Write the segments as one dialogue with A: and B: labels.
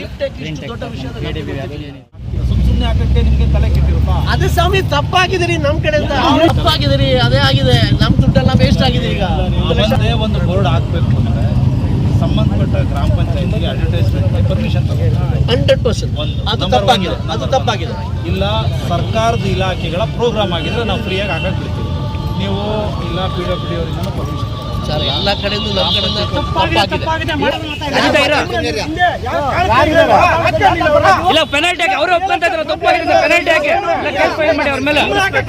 A: ಇಷ್ಟು ದೊಡ್ಡ ವಿಷಯ
B: ಸುಮ್ ಸುಮ್ಮನೆ ಹಾಕಕ್ಕೆ ನಿಮಗೆ ತಲೆ ಕೆಟ್ಟಿರುತ್ತಾ?
A: ಅದು ಸ್ವಾಮಿ ತಪ್ಪಾಗಿದ್ದೀರಿ ನಮ್ ಕಡೆಯಿಂದ. ತಪ್ಪಾಗಿದ್ದೀರಿ ಅದೇ ಆಗಿದೆ. ನಮ್ಮ ದುಡ್ಡೆಲ್ಲ ವೇಸ್ಟ್ ಆಗಿದೆ ಈಗ.
B: ಅದೇ ಒಂದು ಬೋರ್ಡ್ ಹಾಕ್ಬೇಕು ಅಂದ್ರೆ ಸಂಬಂಧಪಟ್ಟ ಗ್ರಾಮ ಪಂಚಾಯತ್ಗೆ ಅಡ್ವರ್ಟೈಸ್ಮೆಂಟ್ ಪರ್ಮಿಷನ್
A: ಹಂಡ್ರೆಡ್ ಪರ್ಸೆಂಟ್ ಅದು ತಪ್ಪಾಗಿದೆ. ಅದು ತಪ್ಪಾಗಿದೆ.
B: ಇಲ್ಲ ಸರ್ಕಾರದ ಇಲಾಖೆಗಳ ಪ್ರೋಗ್ರಾಮ್ ಆಗಿದ್ರೆ ನಾವು ಫ್ರೀಯಾಗಿ ಹಾಕಕ್ಕೆ ಬಿಡ್ತೀವಿ. ನೀವು ಇಲ್ಲ ಪಿ ಡಬ್ಲ್ಯೂ ಡಿ ಅವರಿಂದ ಪರ್ಮಿಷನ್
A: ಸರ್ ಎಲ್ಲ ಕಡೆಯಿಂದ ನಮ್ಮ ಕಡೆಯಿಂದ ತಪ್ಪಾಗಿದೆ
C: ಇಲ್ಲ ಪೆನಾಲ್ಟಿ ಹಾಕಿ ಅವರು ಒಪ್ಕೊಂತ ಇದ್ರು ತಪ್ಪಾಗಿದೆ ಪೆನಾಲ್ಟಿ ಹಾಕಿ. ಇಲ್ಲ ಕೇಸ್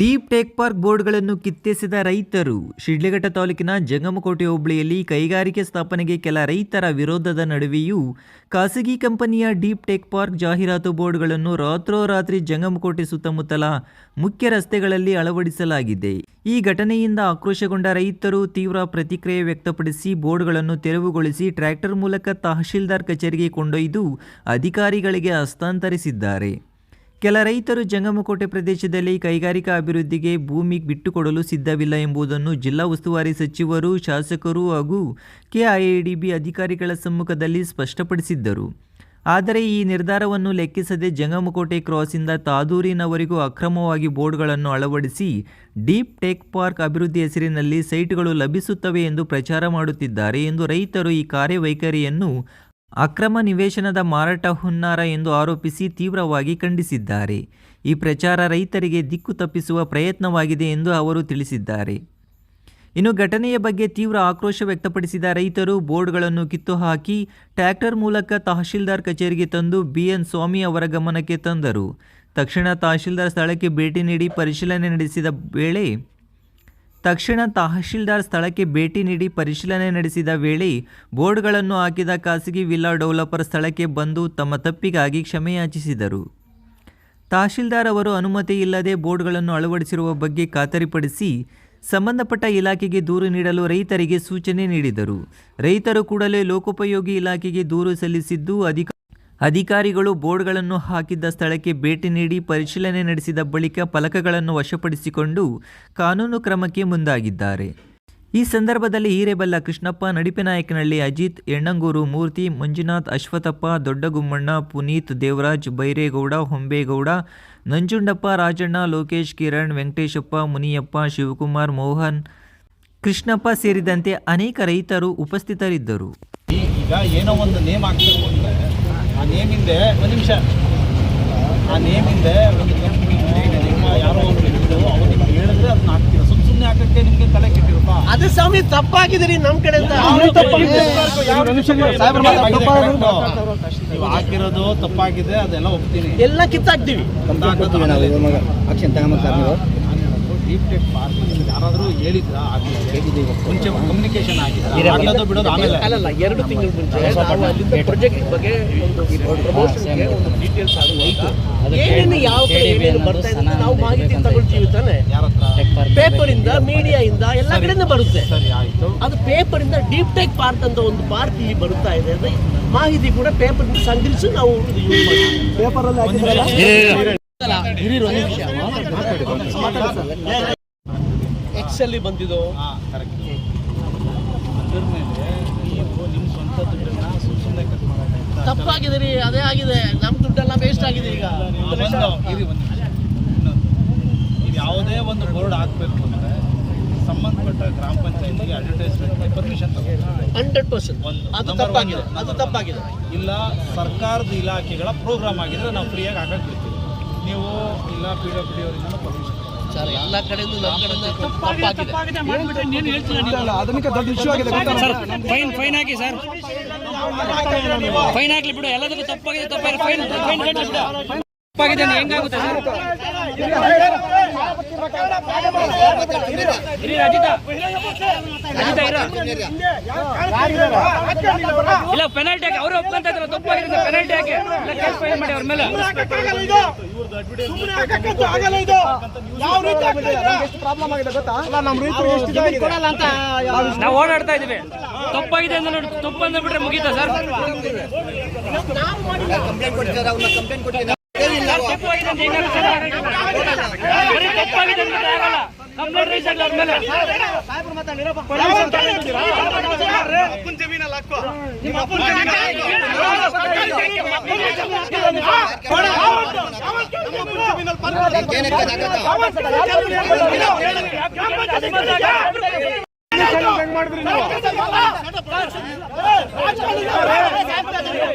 D: ಡೀಪ್ ಟೆಕ್ ಪಾರ್ಕ್ ಬೋರ್ಡ್ಗಳನ್ನು ಕಿತ್ತೆಸಿದ ರೈತರು, ಶಿಡ್ಲಘಟ್ಟ ತಾಲೂಕಿನ ಜಂಗಮಕೋಟೆ ಹೋಬಳಿಯಲ್ಲಿ ಕೈಗಾರಿಕೆ ಸ್ಥಾಪನೆಗೆ ಕೆಲ ರೈತರ ವಿರೋಧದ ನಡುವೆಯೂ ಖಾಸಗಿ ಕಂಪನಿಯ ಡೀಪ್ ಟೆಕ್ ಪಾರ್ಕ್ ಜಾಹೀರಾತು ಬೋರ್ಡ್ಗಳನ್ನು ರಾತ್ರೋರಾತ್ರಿ ಜಂಗಮಕೋಟೆ ಸುತ್ತಮುತ್ತಲ ಮುಖ್ಯ ರಸ್ತೆಗಳಲ್ಲಿ ಅಳವಡಿಸಲಾಗಿದೆ. ಈ ಘಟನೆಯಿಂದ ಆಕ್ರೋಶಗೊಂಡ ರೈತರು ತೀವ್ರ ಪ್ರತಿಕ್ರಿಯೆ ವ್ಯಕ್ತಪಡಿಸಿ ಬೋರ್ಡ್ಗಳನ್ನು ತೆರವುಗೊಳಿಸಿ ಟ್ರ್ಯಾಕ್ಟರ್ ಮೂಲಕ ತಹಶೀಲ್ದಾರ್ ಕಚೇರಿಗೆ ಕೊಂಡೊಯ್ದು ಅಧಿಕಾರಿಗಳಿಗೆ ಹಸ್ತಾಂತರಿಸಿದ್ದಾರೆ. ಕೆಲ ರೈತರು ಜಂಗಮಕೋಟೆ ಪ್ರದೇಶದಲ್ಲಿ ಕೈಗಾರಿಕಾ ಅಭಿವೃದ್ಧಿಗೆ ಭೂಮಿ ಬಿಟ್ಟುಕೊಡಲು ಸಿದ್ಧವಿಲ್ಲ ಎಂಬುದನ್ನು ಜಿಲ್ಲಾ ಉಸ್ತುವಾರಿ ಸಚಿವರು, ಶಾಸಕರು ಹಾಗೂ ಕೆಐಎಡಿಬಿ ಅಧಿಕಾರಿಗಳ ಸಮ್ಮುಖದಲ್ಲಿ ಸ್ಪಷ್ಟಪಡಿಸಿದ್ದರು. ಆದರೆ ಈ ನಿರ್ಧಾರವನ್ನು ಲೆಕ್ಕಿಸದೆ ಜಂಗಮಕೋಟೆ ಕ್ರಾಸಿಂದ ತಾದೂರಿನವರೆಗೂ ಅಕ್ರಮವಾಗಿ ಬೋರ್ಡ್ಗಳನ್ನು ಅಳವಡಿಸಿ ಡೀಪ್ ಟೆಕ್ ಪಾರ್ಕ್ ಅಭಿವೃದ್ಧಿ ಹೆಸರಿನಲ್ಲಿ ಸೈಟ್ಗಳು ಲಭಿಸುತ್ತವೆ ಎಂದು ಪ್ರಚಾರ ಮಾಡುತ್ತಿದ್ದಾರೆ ಎಂದು ರೈತರು ಈ ಕಾರ್ಯವೈಖರಿಯನ್ನು ಅಕ್ರಮ ನಿವೇಶನದ ಮಾರಾಟ ಹುನ್ನಾರ ಎಂದು ಆರೋಪಿಸಿ ತೀವ್ರವಾಗಿ ಖಂಡಿಸಿದ್ದಾರೆ. ಈ ಪ್ರಚಾರ ರೈತರಿಗೆ ದಿಕ್ಕು ತಪ್ಪಿಸುವ ಪ್ರಯತ್ನವಾಗಿದೆ ಎಂದು ಅವರು ತಿಳಿಸಿದ್ದಾರೆ. ಇನ್ನು ಘಟನೆಯ ಬಗ್ಗೆ ತೀವ್ರ ಆಕ್ರೋಶ ವ್ಯಕ್ತಪಡಿಸಿದ ರೈತರು ಬೋರ್ಡ್ಗಳನ್ನು ಕಿತ್ತು ಹಾಕಿ ಟ್ರ್ಯಾಕ್ಟರ್ ಮೂಲಕ ತಹಶೀಲ್ದಾರ್ ಕಚೇರಿಗೆ ತಂದು ಬಿಎನ್ ಸ್ವಾಮಿ ಅವರ ಗಮನಕ್ಕೆ ತಂದರು. ತಕ್ಷಣ ತಹಶೀಲ್ದಾರ್ ಸ್ಥಳಕ್ಕೆ ಭೇಟಿ ನೀಡಿ ಪರಿಶೀಲನೆ ನಡೆಸಿದ ವೇಳೆ ತಕ್ಷಣ ತಹಶೀಲ್ದಾರ್ ಸ್ಥಳಕ್ಕೆ ಭೇಟಿ ನೀಡಿ ಪರಿಶೀಲನೆ ನಡೆಸಿದ ವೇಳೆ ಬೋರ್ಡ್ಗಳನ್ನು ಹಾಕಿದ ಖಾಸಗಿ ವಿಲ್ಲಾ ಡೆವಲಪರ್ ಸ್ಥಳಕ್ಕೆ ಬಂದು ತಮ್ಮ ತಪ್ಪಿಗಾಗಿ ಕ್ಷಮೆಯಾಚಿಸಿದರು ತಹಶೀಲ್ದಾರ್ ಅವರು ಅನುಮತಿ ಇಲ್ಲದೆ ಬೋರ್ಡ್ಗಳನ್ನು ಅಳವಡಿಸಿರುವ ಬಗ್ಗೆ ಖಾತರಿಪಡಿಸಿ ಸಂಬಂಧಪಟ್ಟ ಇಲಾಖೆಗೆ ದೂರು ನೀಡಲು ರೈತರಿಗೆ ಸೂಚನೆ ನೀಡಿದರು. ರೈತರು ಕೂಡಲೇ ಲೋಕೋಪಯೋಗಿ ಇಲಾಖೆಗೆ ದೂರು ಸಲ್ಲಿಸಿದ್ದು ಅಧಿಕ ಅಧಿಕಾರಿಗಳು ಬೋರ್ಡ್ಗಳನ್ನು ಹಾಕಿದ್ದ ಸ್ಥಳಕ್ಕೆ ಭೇಟಿ ನೀಡಿ ಪರಿಶೀಲನೆ ನಡೆಸಿದ ಬಳಿಕ ಫಲಕಗಳನ್ನು ವಶಪಡಿಸಿಕೊಂಡು ಕಾನೂನು ಕ್ರಮಕ್ಕೆ ಮುಂದಾಗಿದ್ದಾರೆ. ಈ ಸಂದರ್ಭದಲ್ಲಿ ಹಿರೇಬಲ್ಲ ಕೃಷ್ಣಪ್ಪ ನಡಿಪೆನಾಯಕನಹಳ್ಳಿ ಅಜಿತ್, ಎಣ್ಣಂಗೂರು ಮೂರ್ತಿ, ಮಂಜುನಾಥ್ ಅಶ್ವಥಪ್ಪ, ದೊಡ್ಡಗುಮ್ಮಣ್ಣ, ಪುನೀತ್ ದೇವರಾಜ್, ಬೈರೇಗೌಡ, ಹೊಂಬೇಗೌಡ, ನಂಜುಂಡಪ್ಪ ರಾಜಣ್ಣ, ಲೋಕೇಶ್ ಕಿರಣ್, ವೆಂಕಟೇಶಪ್ಪ, ಮುನಿಯಪ್ಪ, ಶಿವಕುಮಾರ್, ಮೋಹನ್, ಕೃಷ್ಣಪ್ಪ ಸೇರಿದಂತೆ ಅನೇಕ ರೈತರು ಉಪಸ್ಥಿತರಿದ್ದರು.
B: ಈಗ ಏನೋ ಒಂದು ನೇಮ್ ಹಾಕ್ಬೇಕು ಅಂದ್ರೆ ಆ ನೇಮ್ ಹಿಂದೆ ಒಂದು ನಿಮಿಷ ಆ ನೇಮ್ ಹಿಂದೆ ಒಂದು ನಿಮ್ಮ ಯಾರೋ ಒಬ್ರು ಹೇಳಿದ್ರು ಅವ್ರು ನಿಮ್ಗೆ ಹೇಳಿದ್ರೆ ಅದನ್ನ ಹಾಕ್ತೀರಾ ಸುಮ್ ಸುಮ್ನೆ ಹಾಕಕ್ಕೆ ನಿಮ್ಗೆ ತಲೆ ಕೆಟ್ಟಿರಪ್ಪ
A: ಅದು ಸ್ವಾಮಿ ತಪ್ಪಾಗಿದ್ರಿ ನಮ್ ಕಡೆ
B: ನೀವು ಹಾಕಿರೋದು ತಪ್ಪಾಗಿದೆ ಅದೆಲ್ಲ ಒಪ್ತೀನಿ
A: ಎಲ್ಲ ಕಿತ್ತಾಕ್ತಿವಿ
B: ಡೀಪ್ ಟೆಕ್ ಪಾರ್ಕ್ ಯಾರಾದರೂ ಹೇಳಿದ್ರ? ಮುಂಚೆ ಕಮ್ಯುನಿಕೇಶನ್ ಆಗಿದೆ ಹಾಕೋದು ಬಿಡೋದು ಆಮೇಲೆ.
A: ಅಲ್ಲಲ್ಲ ಎರಡು ತಿಂಗಳ ಮುಂಚೆ ನಾವು ಅಲ್ಲಿಂದ ಪ್ರಾಜೆಕ್ಟ್ ಬಗ್ಗೆ ಒಂದು ಪ್ರಮೋಷನ್ಗೆ ಒಂದು ಡೀಟೇಲ್ಸ್ ಅದು ಹೋಯ್ತು. ಏನೇನು ಯಾವ ಕಡೆ ಏನೇನು ಬರ್ತಾ ಇದೆ ನಾವು ಮಾಹಿತಿ ತಗೊಳ್ತೀವಿ ತಾನೆ.
B: ಯಾರ ಹತ್ರ?
A: ಪೇಪರ್ ಇಂದ ಮೀಡಿಯಾ ಇಂದ ಎಲ್ಲ ಕಡೆಯಿಂದ ಬರುತ್ತೆ.
B: ಸರಿ ಆಯ್ತು.
A: ಅದು ಪೇಪರ್ ಇಂದ ಡೀಪ್ ಟೆಕ್ ಪಾರ್ಕ್ ಅಂತ ಒಂದು ಪಾರ್ಟ್ ಇಲ್ಲಿ ಬರ್ತಾ ಇದೆ ಅಂದ್ರೆ ಮಾಹಿತಿ ಕೂಡ ಪೇಪರ್ ಸಂಗ್ರಹಿಸಿ ನಾವು ಯೂಸ್ ಮಾಡ್ತೀವಿ. ಅಲ್ಲಿ ಬಂದಿದ್ದು?
B: ನಿಮ್ಮ
A: ತಪ್ಪಾಗಿದೆ ರೀ ಅದೇ ಆಗಿದೆ. ನಮ್ ದುಡ್ಡೆಲ್ಲ ವೇಸ್ಟ್ ಆಗಿದೆ ಈಗ
B: ಯಾವುದೇ ಒಂದು ಬೋರ್ಡ್ ಹಾಕ್ಬೇಕು ಅಂದ್ರೆ ಸಂಬಂಧಪಟ್ಟ ಗ್ರಾಮ ಪಂಚಾಯತ್ಗೆ ಅಡ್ವರ್ಟೈಸ್ಮೆಂಟ್ ಪರ್ಮಿಷನ್
A: ಹಂಡ್ರೆಡ್ ಪರ್ಸೆಂಟ್ ಅದು ತಪ್ಪಾಗಿದೆ. ಅದು ತಪ್ಪಾಗಿದೆ.
B: ಇಲ್ಲ ಸರ್ಕಾರದ ಇಲಾಖೆಗಳ ಪ್ರೋಗ್ರಾಮ್ ಆಗಿದ್ರೆ ನಾವು ಫ್ರೀಯಾಗಿ ಹಾಕಕ್ಕೆ ಬಿಡ್ತೀವಿ. ನೀವು ಇಲ್ಲ ಪಿ ಡಬ್ಲ್ಯೂ ಡಿ ಅವರಿಂದ ಪರ್ಮಿಷನ್
A: ಸರ್ ಎಲ್ಲ ಕಡೆಯಿಂದ ನಮ್ಮ ಕಡೆಯಿಂದ
C: ಸರ್ ಫೈನ್ ಫೈನ್ ಹಾಕಿ ಸರ್. ಫೈನ್ ಹಾಕ್ಲಿ ಬಿಡು ಎಲ್ಲದಕ್ಕೂ ತಪ್ಪಾಗಿದೆ ತಪ್ಪಾಗಿದೆ. ಫೈನ್ ಫೈನ್ ಕಟ್ಲಿ ಬಿಡು ತಪ್ಪಾಗಿದೆ ಹೆಂಗಾಗುತ್ತೆ ಸರ್? ಇಲ್ಲ ಪೆನಾಲ್ಟಿ ಹಾಕಿ. ಅವರು ಒಪ್ಕೊಂತ ಇದ್ರು ತಪ್ಪಾಗಿರುತ್ತೆ. ಪೆನಾಲ್ಟಿ ಹಾಕಿ. ಇಲ್ಲ ಕೇಸ್ ಫೈಲ್ ಮಾಡಿ ಅವ್ರ ಮೇಲೆ. ನಾವು ಓಡಾಡ್ತಾ ಇದೀವಿ ತಪ್ಪಾಗಿದೆ ಅಂದ್ರೆ ನೋಡಿ ತಪ್ಪು ಅಂದ್ರೆ ಬಿಟ್ರೆ ಮುಗೀತಾ ಸರ್? ಕಂಪ್ಲೇಂಟ್ ಅಂತ? ಬರೀ ತಪ್ಪಾಗಿದೆ ಅಂದ್ರೆ ಆಗಲ್ಲ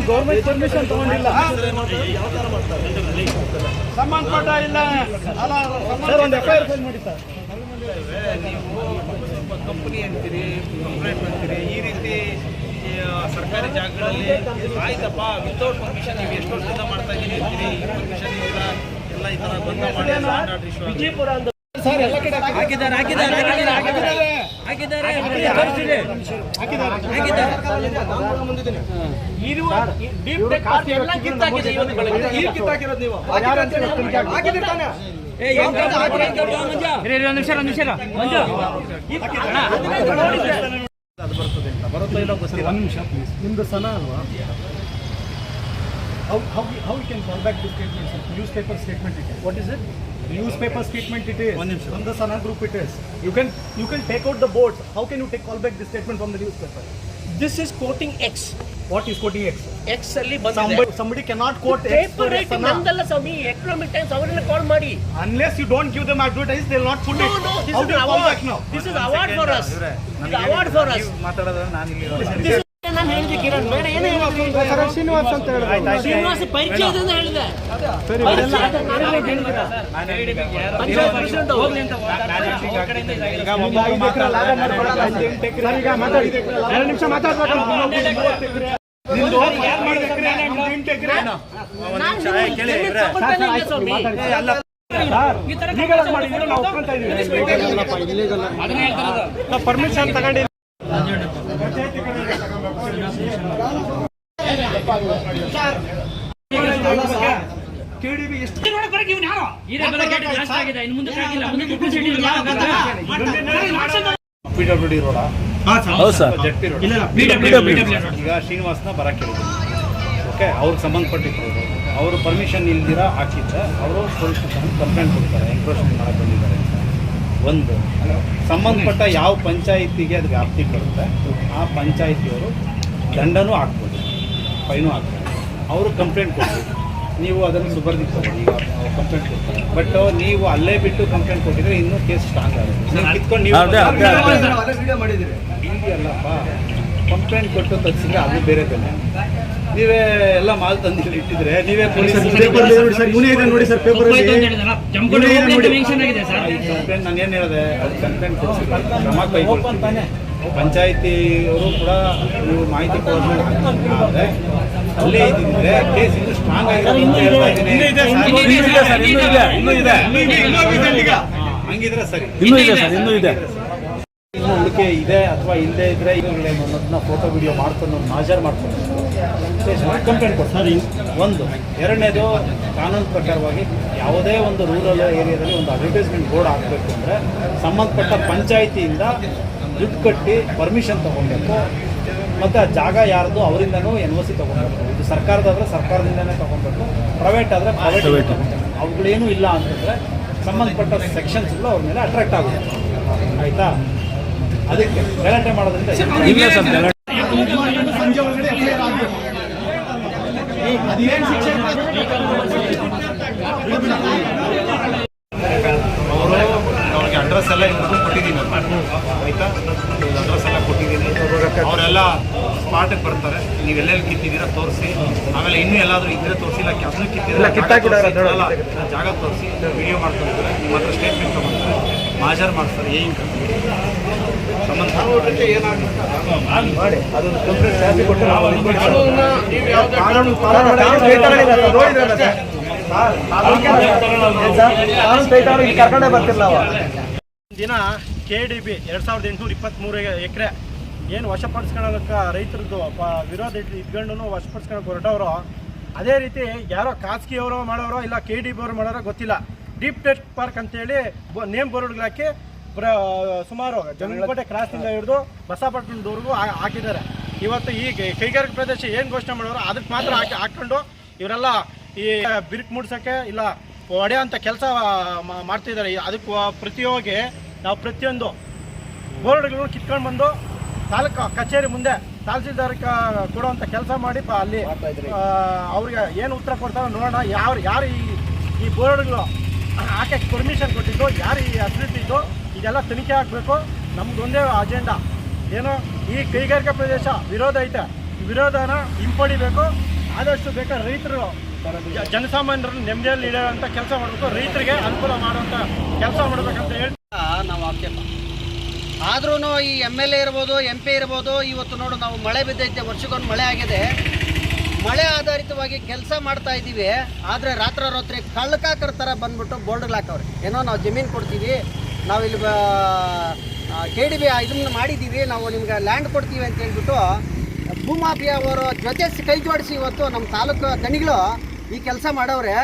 C: ರೈಸ್ ಗೌರ್ಮೆಂಟ್ ಪರ್ಮಿಷನ್ ತಗೊಂಡಿಲ್ಲ
B: ಸಂಬಂಧಪಟ್ಟ ಇಲ್ಲ ಸರ್ ಒಂದು ಎಫ್ ಐ ಆರ್ ಫೈಲ್ ಮಾಡಿ ಸರ್ ಕಂಪನಿ ಅಂತೀರಿ ಕಂಪ್ಲೇಂಟ್ ಅಂತೀರಿ ಈ ರೀತಿ ಸರ್ಕಾರಿ ಜಾಗಗಳಲ್ಲಿ ಆಯ್ತಪ್ಪ ವಿತೌಟ್ ಪರ್ಮಿಷನ್ ನೀವು ಎಷ್ಟು ವರ್ಷದಿಂದ ಮಾಡ್ತಾ ಇದ್ದೀರಿ ಅಂತೀರಿ ಪರ್ಮಿಷನ್ ಇಲ್ಲ ಎಲ್ಲ ಈ ಥರ ಬಂದ ಮಾಡಿ ವಿಜಯಪುರ.
C: ಹಾಕಿದ್ದಾರೆ. ಹಾಕಿದ್ದಾರೆ ಹಾಕಿದ್ದಾರೆ
B: ನಿಮ್ದು ಸನ ಅಲ್ವಾ? How how how you can call back this statement newspaper statement it what is it newspaper statement it is ಒಂದು ನಿಮಿಷ from the Sana group it is you can you can take out the boards how can you take call back the statement from the newspaper
A: this is quoting X
B: what is quoting X
A: X ಅಲ್ಲಿ ಬಂದಿದೆ.
B: Somebody cannot quote X.
A: Paper
B: for a
A: writing
B: sana.
A: ನಂದಲ್ಲ ಸ್ವಾಮಿ. Economic Times ಅವರನ್ನ call ಮಾಡಿ.
B: Unless you don't give them advertise they'll not put
A: No,
B: it.
A: no, this
B: how
A: is
B: do you call back
A: award. This is award for us. This is award for us.
B: ಮಾತಾಡೋದ್ರೆ ನಾನು ಇಲ್ಲಿ
A: This is ನಾನು ಹೇಳಿದೆ ಕಿರಣ್ ಬೇಡ ಏನು
B: ಶ್ರೀನಿವಾಸ್ ಅಂತ ಹೇಳಿದ್ರೆ.
A: ಶ್ರೀನಿವಾಸ ಹೇಳಿದೆ.
B: ಎರಡು ನಿಮಿಷ
A: ಜಮೀನು ತಗೊಳ್ತಾನೆ
C: ಹೌದು ಸರ್.
B: ಈಗ ಶ್ರೀನಿವಾಸ್ನ ಬರಕ್ಕೆ ಓಕೆ ಅವ್ರಿಗೆ ಸಂಬಂಧಪಟ್ಟಿದ್ರು ಅವರು. ಪರ್ಮಿಷನ್ ಇಲ್ದಿರ ಹಾಕಿದ್ರೆ ಅವರು ಪೊಲೀಸ್ ಕಂಪ್ಲೇಂಟ್ ಕೊಡ್ತಾರೆ ಎನ್ಕ್ರೋಚ್ಮೆಂಟ್ ಮಾಡಕ್ಕೆ ಬಂದಿದ್ದಾರೆ ಒಂದು ಸಂಬಂಧಪಟ್ಟ ಯಾವ ಪಂಚಾಯಿತಿಗೆ ಅದು ವ್ಯಾಪ್ತಿ ಬರುತ್ತೆ ಆ ಪಂಚಾಯಿತಿಯವರು ದಂಡನೂ ಹಾಕ್ಬೋದು ಫೈನು ಹಾಕ್ಬೋದು ಅವರು ಕಂಪ್ಲೇಂಟ್ ಕೊಡ್ಬೋದು. ನೀವು ಅದನ್ನು ಸುಬರ್ದಿಗೆ ತಗೊಳ್ಳಿ. ಈಗ ಕಂಪ್ಲೇಂಟ್ ಕೊಡ್ತಾರೆ. ಬಟ್ ನೀವು ಅಲ್ಲೇ ಬಿಟ್ಟು ಕಂಪ್ಲೇಂಟ್ ಕೊಟ್ಟಿದ್ರೆ ಇನ್ನೂ ಕೇಸ್ ಸ್ಟ್ರಾಂಗ್ ಆಗುತ್ತೆ. ನೀವು ಕಿತ್ಕೊಂಡು ನೀವು ಇದೆಯಲ್ಲಪ್ಪ ಕಂಪ್ಲೇಂಟ್ ಕೊಟ್ಟು ತಗ್ಸಿದ್ರೆ ಅದು ಬೇರೆ ಬೆಲೆ. ನೀವೇ ಎಲ್ಲ ಮಾಲ್ ತಂದು ಇಟ್ಟಿದ್ರೆ ನೀವೇ ಪೊಲೀಸ್
E: ನೋಡಿ ಸರ್ ಪೇಪರ್
C: ಒಪ್ಪಾಯ್ತು ಅಂತ ಹೇಳಿದ್ನಲ್ಲ, ಜಮಖಂಡಿ ಹೋಗ್ಲಿ ಆಗಿದೆ ಸರ್.
B: ಕಂಪ್ಲೇಂಟ್ ನಾನು ಏನು ಹೇಳಿದೆ ಅದು ಕಂಪ್ಲೇಂಟ್ ಕೊಡಿಸಿದ್ರೆ ಕ್ರಮ ಕೈಗೊಳ್ತಾನೆ ಪಂಚಾಯತಿಯವರು ಕೂಡ ನೀವು ಮಾಹಿತಿ ಕೊಡೋದು ಆದರೆ ಅಲ್ಲೇ ಇದ್ದಿದ್ರೆ ಕೇಸ್ ಇನ್ನು ಸ್ಟ್ರಾಂಗ್ ಆಗಿರೋದು ಹಂಗಿದ್ರೆ ಸರಿ.
E: ಇನ್ನೂ ಇದೆ ಸರ್. ಇನ್ನೂ ಇದೆ.
B: ಇನ್ನು ಇದೆ ಅಥವಾ ಇಲ್ಲದೆ ಇದ್ರೆ ಈಗಾಗಲೇ ಅನ್ನೋದನ್ನ ಫೋಟೋ ವಿಡಿಯೋ ಮಾಡ್ಕೊಂಡು ಮಾಜರ್ ಮಾಡ್ಕೊಂಡು ಕಂಪ್ಲೇಂಟ್ ಕೊಡ್ತಾರೆ ಒಂದು ಎರಡನೇದು ಕಾನೂನು ಪ್ರಕಾರವಾಗಿ ಯಾವುದೇ ಒಂದು ರೂರಲ್ ಏರಿಯಾದಲ್ಲಿ ಒಂದು ಅಡ್ವರ್ಟೈಸ್ಮೆಂಟ್ ಬೋರ್ಡ್ ಹಾಕಬೇಕು ಅಂದರೆ ಸಂಬಂಧಪಟ್ಟ ಪಂಚಾಯಿತಿಯಿಂದ ದುಡ್ಡು ಕಟ್ಟಿ ಪರ್ಮಿಷನ್ ತೊಗೊಬೇಕು ಮತ್ತು ಆ ಜಾಗ ಯಾರ್ದು ಅವರಿಂದನೂ ಎನ್ ಒ ಸಿ ತೊಗೊಬೇಕು ಇದು ಸರ್ಕಾರದಾದರೆ ಸರ್ಕಾರದಿಂದನೇ ತೊಗೊಬೇಕು ಪ್ರೈವೇಟ್ ಆದರೆ ಪ್ರೈವೇಟ್ ಅವುಗಳೇನೂ ಇಲ್ಲ ಅಂತಂದರೆ ಸಂಬಂಧಪಟ್ಟ ಸೆಕ್ಷನ್ಸ್ಗಳು ಅವ್ರ ಮೇಲೆ ಅಟ್ರಾಕ್ಟ್ ಆಗುತ್ತೆ. ಆಯಿತಾ? ಅದಕ್ಕೆ ಗಲಾಟೆ ಮಾಡೋದ್ರಿಂದ
E: ಇಲ್ಲ ಸರ್ ಗಲಾಟೆ
B: ಸಂಜೆ ಒಳಗಡೆ ಅದೇನು ಶಿಕ್ಷೆ ಅವರು ಅವ್ರಿಗೆ ಅಡ್ರೆಸ್ ಎಲ್ಲ ಕೊಟ್ಟಿದ್ದೀನಿ. ನಾನು. ಆಯ್ತಾ ಅಡ್ರೆಸ್ ಎಲ್ಲ ಕೊಟ್ಟಿದ್ದೀನಿ. ಅವರೆಲ್ಲ ಸ್ಪಾಟಿಗೆ ಬರ್ತಾರೆ. ನೀವು ಎಲ್ಲೆಲ್ಲಿ ಕಿತ್ತಿದ್ದೀರಾ ತೋರಿಸಿ. ಆಮೇಲೆ ಇನ್ನೂ ಎಲ್ಲಾದರೂ ಇದ್ರೆ ತೋರಿಸಿ. ಇಲ್ಲ ಅದನ್ನು ಕಿತ್ತಿಲ್ಲ. ಜಾಗ ತೋರಿಸಿ. ವಿಡಿಯೋ ಮಾಡ್ಕೊಳ್ತಾರೆ ನಿಮ್ಮ ಹತ್ರ ಸ್ಟೇಟ್ಮೆಂಟ್ ತಗೊಂತಾರೆ ಮಾಜರ್ ಮಾಡ್ತಾರೆ. ಏನು
F: ದಿನ ಕೆ ಡಿ ಬಿ ಎರಡು ಸಾವಿರದ ಎಂಟುನೂರ ಇಪ್ಪತ್ತ್ಮೂರು ಎಕರೆ ಏನು ವಶಪಡಿಸ್ಕೊಳ್ಳೋದಕ್ಕೆ ರೈತರದ್ದು ವಿರೋಧ ಇಟ್- ಇಟ್ಕೊಂಡು ವಶಪಡಿಸ್ಕೊಳಕ್ಕೆ ಹೊರಟವರು. ಅದೇ ರೀತಿ ಯಾರೋ ಖಾಸಗಿಯವರು ಮಾಡೋರೋ ಇಲ್ಲ ಕೆ ಡಿ ಬಿ ಅವರು ಮಾಡೋರೋ ಗೊತ್ತಿಲ್ಲ. ಡೀಪ್ ಟೆಸ್ಟ್ ಪಾರ್ಕ್ ಅಂತೇಳಿ ನೇಮ್ ಬೋರ್ಡ್ಗಳು ಹಾಕಿ ಪ್ರ ಸುಮಾರು ಜಮೀನುಕೋಟೆ ಕ್ರಾಸ್ನಿಂದ ಹಿಡಿದು ಬಸಪಟ್ಟಣದವರೆಗೂ ಹಾಕಿದ್ದಾರೆ. ಇವತ್ತು ಈ ಕೈಗಾರಿಕೆ ಪ್ರದೇಶ ಏನು ಘೋಷಣೆ ಮಾಡೋರು ಅದಕ್ಕೆ ಮಾತ್ರ ಹಾಕಿ ಹಾಕ್ಕೊಂಡು ಇವರೆಲ್ಲ ಈ ಬಿರುಕು ಮೂಡ್ಸೋಕ್ಕೆ ಇಲ್ಲ ಹೊಡೆಯೋಂಥ ಕೆಲಸ ಮಾಡ್ತಿದ್ದಾರೆ. ಅದಕ್ಕೆ ಪ್ರತಿಯೋಗಿ ನಾವು ಪ್ರತಿಯೊಂದು ಬೋರ್ಡ್ಗಳು ಕಿತ್ಕೊಂಡು ಬಂದು ತಾಲೂಕು ಕಚೇರಿ ಮುಂದೆ ತಹಸೀಲ್ದಾರ್ ಕೊಡುವಂಥ ಕೆಲಸ ಮಾಡಿ ಅಲ್ಲಿ ಅವ್ರಿಗೆ ಏನು ಉತ್ತರ ಕೊಡ್ತಾರೋ ನೋಡೋಣ. ಯಾರು ಯಾರು ಈ ಈ ಬೋರ್ಡ್ಗಳು ಹಾಕಕ್ಕೆ ಪರ್ಮಿಷನ್ ಕೊಟ್ಟಿದ್ದು, ಯಾರು ಈ ಅಥಾರಿಟಿ ಇದ್ದು, ಇದೆಲ್ಲ ತನಿಖೆ ಆಗಬೇಕು. ನಮ್ಗೊಂದೇ ಅಜೆಂಡಾ ಏನು ಈ ಕೈಗಾರಿಕಾ ಪ್ರದೇಶ ವಿರೋಧ ಐತೆ. ವಿರೋಧನ ಹಿಂಪಡಿಬೇಕು. ಆದಷ್ಟು ಬೇಕಾದ್ರೆ ರೈತರು ಜನಸಾಮಾನ್ಯರನ್ನು ನೆಮ್ಮದಿಯಲ್ಲಿ ಇಡೋಂಥ ಕೆಲಸ ಮಾಡಬೇಕು. ರೈತರಿಗೆ ಅನುಕೂಲ ಮಾಡುವಂಥ ಕೆಲಸ ಮಾಡಬೇಕಂತ ಹೇಳಿ.
G: ನಾವು ಆಕ್ಷೇಪ. ಆದ್ರೂ ಈ ಎಂ ಎಲ್ ಎ ಇರ್ಬೋದು ಎಂ ಪಿ ಇರ್ಬೋದು, ಇವತ್ತು ನೋಡು ನಾವು ಮಳೆ ಬಿದ್ದೈತೆ, ವರ್ಷಕ್ಕೊಂದು ಮಳೆ ಆಗಿದೆ. ಮಳೆ ಆಧಾರಿತವಾಗಿ ಕೆಲಸ ಮಾಡ್ತಾ ಇದ್ದೀವಿ, ಆದರೆ ರಾತ್ರೋರಾತ್ರಿ ಕಳ್ಳಕಾಕರ ಥರ ಬಂದ್ಬಿಟ್ಟು ಬೋರ್ಡ್ಗಳು ಹಾಕವ್ರೆ. ಏನೋ ನಾವು ಜಮೀನು ಕೊಡ್ತೀವಿ, ನಾವು ಇಲ್ಲಿ ಕೆ ಡಿ ಬಿ ಇದನ್ನ ಮಾಡಿದ್ದೀವಿ, ನಾವು ನಿಮ್ಗೆ ಲ್ಯಾಂಡ್ ಕೊಡ್ತೀವಿ ಅಂತ ಹೇಳ್ಬಿಟ್ಟು ಭೂಮಾಫಿಯಾ ಅವರ ಜೊತೆ ಕೈ ಜೋಡಿಸಿ ಇವತ್ತು ನಮ್ಮ ತಾಲೂಕು ದಣಿಗಳು ಈ ಕೆಲಸ ಮಾಡವ್ರೆ.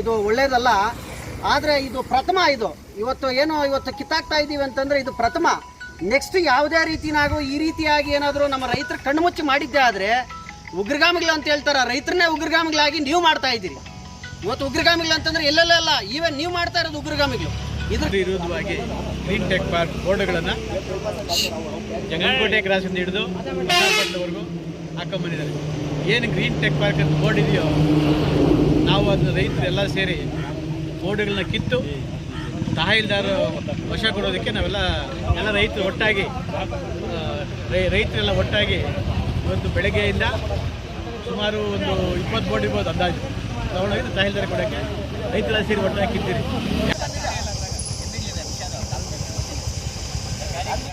G: ಇದು ಒಳ್ಳೇದಲ್ಲ, ಆದರೆ ಇದು ಪ್ರಥಮ ಇದು. ಇವತ್ತು ಏನು ಇವತ್ತು ಕಿತ್ತಾಕ್ತಾ ಇದ್ದೀವಿ ಅಂತಂದರೆ ಇದು ಪ್ರಥಮ. ನೆಕ್ಸ್ಟ್ ಯಾವುದೇ ರೀತಿನಾಗೂ ಈ ರೀತಿಯಾಗಿ ಏನಾದರೂ ನಮ್ಮ ರೈತರು ಕಣ್ಮುಚ್ಚಿ ಮಾಡಿದ್ದೆ ಆದರೆ ಉಗ್ರಗಾಮಿಗಳು ಅಂತ ಹೇಳ್ತಾರ, ರೈತರನ್ನೇ ಉಗ್ರಗಾಮಿಗಳಾಗಿ ನೀವು ಮಾಡ್ತಾ ಇದ್ದೀರಿ. ಇವತ್ತು ಉಗ್ರಗಾಮಿಗಳು ಅಂತಂದ್ರೆ ಎಲ್ಲೆಲ್ಲ ಈವನ್ ನೀವು ಮಾಡ್ತಾ ಇರೋದು ಉಗ್ರಗಾಮಿಗಳು. ಇದ್ರ
F: ವಿರುದ್ಧವಾಗಿ ಗ್ರೀನ್ ಟೆಕ್ ಪಾರ್ಕ್ ಬೋರ್ಡ್ಗಳನ್ನು ಜಂಗನಕೋಟೆ ಕ್ರಾಸಿಂದ ಹಿಡಿದು ಹಾಕೊಂಬಂದಿದ್ದಾರೆ ಏನು ಗ್ರೀನ್ ಟೆಕ್ ಪಾರ್ಕ್ ಅಂತ ಬೋರ್ಡ್ ಇದೆಯೋ, ನಾವು ಅದನ್ನ ರೈತರೆಲ್ಲ ಸೇರಿ ಬೋರ್ಡ್ಗಳನ್ನ ಕಿತ್ತು ತಹಸೀಲ್ದಾರ್ ವಶ ಕೊಡೋದಕ್ಕೆ ನಾವೆಲ್ಲ ಎಲ್ಲ ರೈತರು ಒಟ್ಟಾಗಿ ರೈತರೆಲ್ಲ ಒಟ್ಟಾಗಿ ಇವತ್ತು ಬೆಳಗ್ಗೆಯಿಂದ ಸುಮಾರು ಒಂದು ಇಪ್ಪತ್ತು ಬೋರ್ಡ್ ಇರ್ಬೋದು ಅಂದಾಜು. ತಗೊಂಡೋಗಿ ತಹಸೀಲ್ದಾರ್ ಕೊಡೋಕ್ಕೆ ರೈತರ ಸೀರೆ ಒಟ್ಟಾಗಿ ಕಿತ್ತೀರಿ